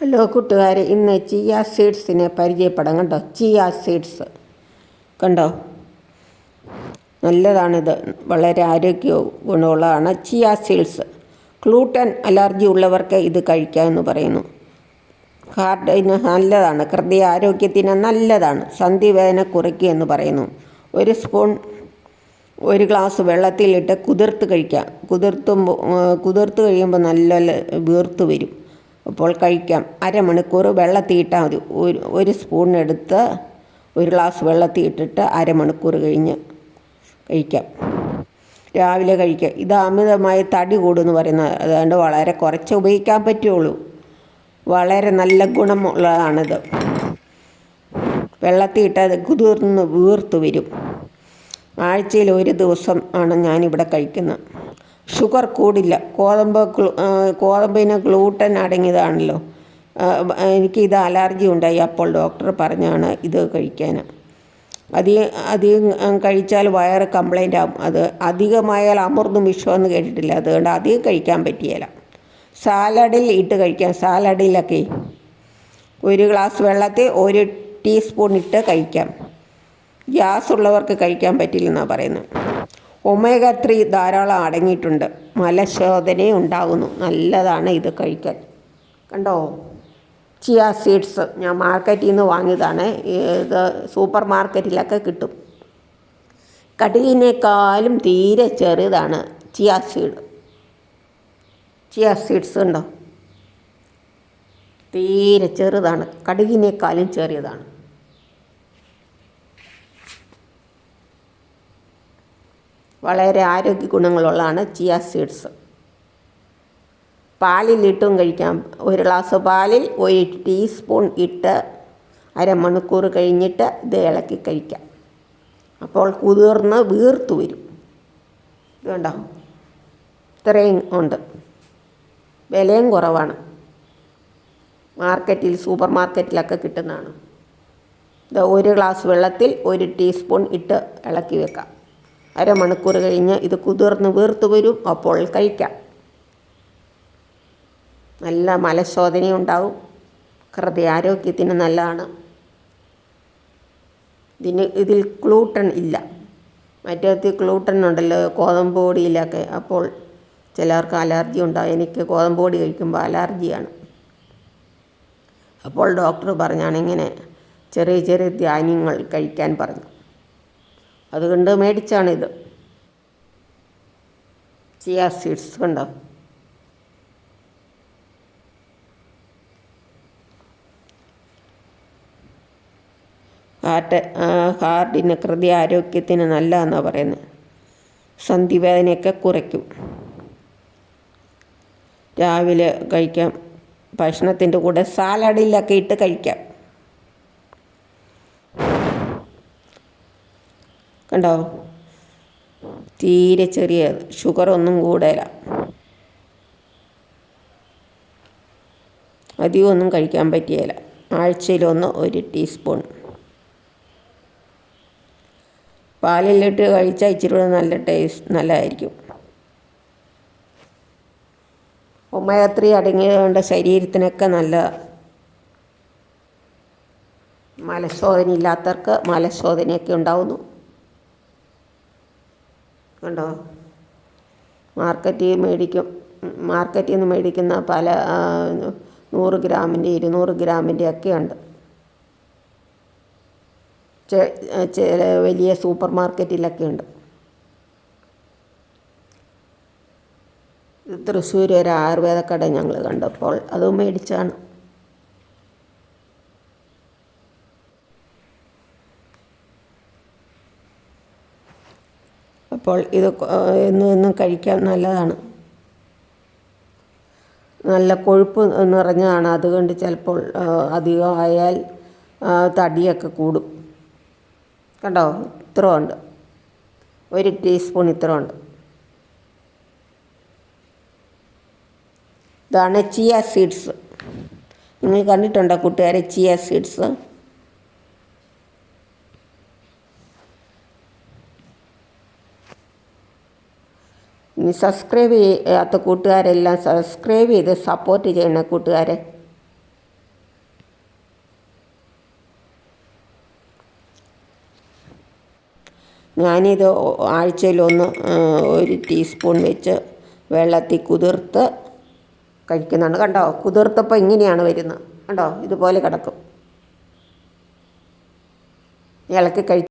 Hello കൂട്ടുകാരെ ഇന്ന് chia സീഡ്സിനെ പരിചയപ്പെടാം കണ്ടോ? Chia seeds. കണ്ടോ? നല്ലതാണിത്. വളരെ ആരോഗ്യ ഗുണമുള്ളതാണ് ചിയ സീഡ്സ്. ഗ്ലൂട്ടൻ അലർജി ഉള്ളവർക്ക് ഇത് കഴിക്കാമെന്ന് പറയുന്നു. ഹാർട്ടിന് നല്ലതാണ്. ഹൃദയ ആരോഗ്യത്തിന് നല്ലതാണ്. സന്ധിവേദന കുറയ്ക്കുക എന്ന് പറയുന്നു. ഒരു സ്പൂൺ ഒരു ഗ്ലാസ് വെള്ളത്തിലിട്ട് കുതിർത്ത് കഴിക്കാം. കുതിർത്തുമ്പോൾ കുതിർത്ത് കഴിയുമ്പോൾ നല്ല വീർത്ത് വരും. അപ്പോൾ കഴിക്കാം. അരമണിക്കൂർ വെള്ളത്തിൽ ഇട്ടാൽ മതി. ഒരു ഒരു സ്പൂൺ എടുത്ത് ഒരു ഗ്ലാസ് വെള്ളത്തിൽ ഇട്ടിട്ട് അരമണിക്കൂർ കഴിഞ്ഞ് കഴിക്കാം. രാവിലെ കഴിക്കുക ഇത് അമിതമായി തടി കൂടുമെന്ന് പറയുന്നത് അതുകൊണ്ട് വളരെ കുറച്ച് ഉപയോഗിക്കാൻ പറ്റുള്ളൂ. വളരെ നല്ല ഗുണമുള്ളതാണിത്. വെള്ളത്തിൽ ഇട്ടത് കുതിർന്ന് വീർത്ത് വരും. ആഴ്ചയിൽ ഒരു ദിവസം ആണ് ഞാനിവിടെ കഴിക്കുന്നത്. ഷുഗർ കൂടില്ല. ഗോതമ്പ് ഗോതമ്പിന് ഗ്ലൂട്ടൻ അടങ്ങിയതാണല്ലോ. എനിക്ക് ഇത് അലർജി ഉണ്ടായി. അപ്പോൾ ഡോക്ടർ പറഞ്ഞാണ് ഇത് കഴിക്കാൻ. അധികം അധികം കഴിച്ചാൽ വയറ് കംപ്ലൈന്റ് ആകും അത് അധികമായാൽ അമൃതും വിഷമെന്ന് കേട്ടിട്ടില്ല. അതുകൊണ്ട് അധികം കഴിക്കാൻ പറ്റിയല്ല സാലഡിൽ ഇട്ട് കഴിക്കാം. സാലഡിലൊക്കെ ഒരു ഗ്ലാസ് വെള്ളത്തിൽ ഒരു ടീസ്പൂൺ ഇട്ട് കഴിക്കാം. ഗ്യാസ് ഉള്ളവർക്ക് കഴിക്കാൻ പറ്റില്ലെന്നാണ് പറയുന്നത്. ഒമേഗ ത്രീ ധാരാളം അടങ്ങിയിട്ടുണ്ട്. മലശോധനയും ഉണ്ടാകുന്നു. നല്ലതാണ് ഇത് കഴിക്കാൻ. കണ്ടോ? Chia seeds. ഞാൻ മാർക്കറ്റിൽ നിന്ന് വാങ്ങിയതാണ്. ഇത് സൂപ്പർ മാർക്കറ്റിലൊക്കെ കിട്ടും. കടുകിനേക്കാളും തീരെ ചെറുതാണ് ചിയ സീഡ്. ചിയ സീഡ്സ് ഉണ്ടോ തീരെ ചെറുതാണ്. കടുകിനേക്കാളും ചെറിയതാണ്. വളരെ ആരോഗ്യ ഗുണങ്ങളുള്ളതാണ് ചിയ സീഡ്സ് പാലിലിട്ടും കഴിക്കാം. ഒരു ഗ്ലാസ് പാലിൽ ഒരു ടീസ്പൂൺ ഇട്ട് അരമണിക്കൂർ കഴിഞ്ഞിട്ട് ഇത് ഇളക്കി കഴിക്കാം. അപ്പോൾ കുതിർന്ന് വീർത്തു വരും. ഇതുണ്ടോ ഇത്രയും ഉണ്ട്. വിലയും കുറവാണ്. മാർക്കറ്റിൽ സൂപ്പർ മാർക്കറ്റിലൊക്കെ കിട്ടുന്നതാണ്. ഇത് ഒരു ഗ്ലാസ് വെള്ളത്തിൽ ഒരു ടീസ്പൂൺ ഇട്ട് ഇളക്കി വെക്കാം. അരമണിക്കൂർ കഴിഞ്ഞ് ഇത് കുതിർന്ന് വീർത്ത് വരും അപ്പോൾ കഴിക്കാം. നല്ല മലശോധന ഉണ്ടാവും. ഹൃദയാരോഗ്യത്തിന് നല്ലതാണ്. ഇതിന് ഇതിൽ ഗ്ലൂട്ടൺ ഇല്ല. മറ്റേത് ഗ്ലൂട്ടൺ ഉണ്ടല്ലോ ഗോതമ്പ് പൊടിയിലൊക്കെ. അപ്പോൾ ചിലർക്ക് അലർജി ഉണ്ടാകും എനിക്ക് ഗോതമ്പ് പൊടി കഴിക്കുമ്പോൾ അലർജിയാണ്. അപ്പോൾ ഡോക്ടർ പറഞ്ഞാണ് ഇങ്ങനെ ചെറിയ ചെറിയ ധാന്യങ്ങൾ കഴിക്കാൻ പറഞ്ഞു. അതുകൊണ്ട് മേടിച്ചാണിത്. ചിയ സീഡ്സ് കണ്ടോ? ഹാർട്ട് ഹാർട്ടിന് ഹൃദയ ആരോഗ്യത്തിന് നല്ലതെന്നാണ് പറയുന്നത്. സന്ധിവേദനയൊക്കെ കുറയ്ക്കും. രാവിലെ കഴിക്കാം. ഭക്ഷണത്തിന്റെ കൂടെ സാലഡിലൊക്കെ ഇട്ട് കഴിക്കാം. കണ്ടോ? തീരെ ചെറിയ ഷുഗർ ഒന്നും കൂടല. അധികമൊന്നും കഴിക്കാൻ പറ്റിയല്ല ആഴ്ചയിലൊന്ന് ഒരു ടീസ്പൂൺ. പാലിലിട്ട് കഴിച്ചാൽ ഇച്ചിരി കൂടെ നല്ല ടേസ്റ്റ് നല്ലതായിരിക്കും. ഒമേഗ അടങ്ങിയതുകൊണ്ട് ശരീരത്തിനൊക്കെ നല്ല മലശോധന ഇല്ലാത്തവർക്ക് മലശോധനയൊക്കെ ഉണ്ടാവുന്നു. കണ്ടോ മാർക്കറ്റിൽ മേടിക്കും. മാർക്കറ്റിൽ നിന്ന് മേടിക്കുന്ന പല നൂറ് ഗ്രാമിന്റെ ഇരുന്നൂറ് ഗ്രാമിന്റെ ഒക്കെ ഉണ്ട്. ചില വലിയ സൂപ്പർ മാർക്കറ്റിലൊക്കെ ഉണ്ട്. തൃശ്ശൂർ ഒരു ആയുർവേദ കട ഞങ്ങൾ കണ്ടപ്പോൾ അത് മേടിച്ചാണ്. അപ്പോൾ ഇത് എന്നും എന്നും കഴിക്കാൻ നല്ലതാണ്. നല്ല കൊഴുപ്പ് നിറഞ്ഞതാണ്. അതുകൊണ്ട് ചിലപ്പോൾ അധികമായാൽ തടിയൊക്കെ കൂടും. കണ്ടോ? ഇത്ര ഉണ്ട് ഒരു ടീസ്പൂൺ ഇത്ര ഉണ്ട് ഇതാണ് ചിയ സീഡ്സ് നിങ്ങൾ കണ്ടിട്ടുണ്ടോ കൂട്ടുകാരെ? ചിയ സീഡ്സ് സബ്സ്ക്രൈബ് ചെയ്യാത്ത കൂട്ടുകാരെല്ലാം സബ്സ്ക്രൈബ് ചെയ്ത് സപ്പോർട്ട് ചെയ്യണ കൂട്ടുകാരെ. ഞാനിത് ആഴ്ചയിലൊന്ന് ഒരു ടീസ്പൂൺ വെച്ച് വെള്ളത്തിൽ കുതിർത്ത് കഴിക്കുന്നതാണ്. കണ്ടോ? കുതിർത്തപ്പോൾ ഇങ്ങനെയാണ് വരുന്നത്. കണ്ടോ? ഇതുപോലെ കിടക്കും. ഇളക്കി കഴി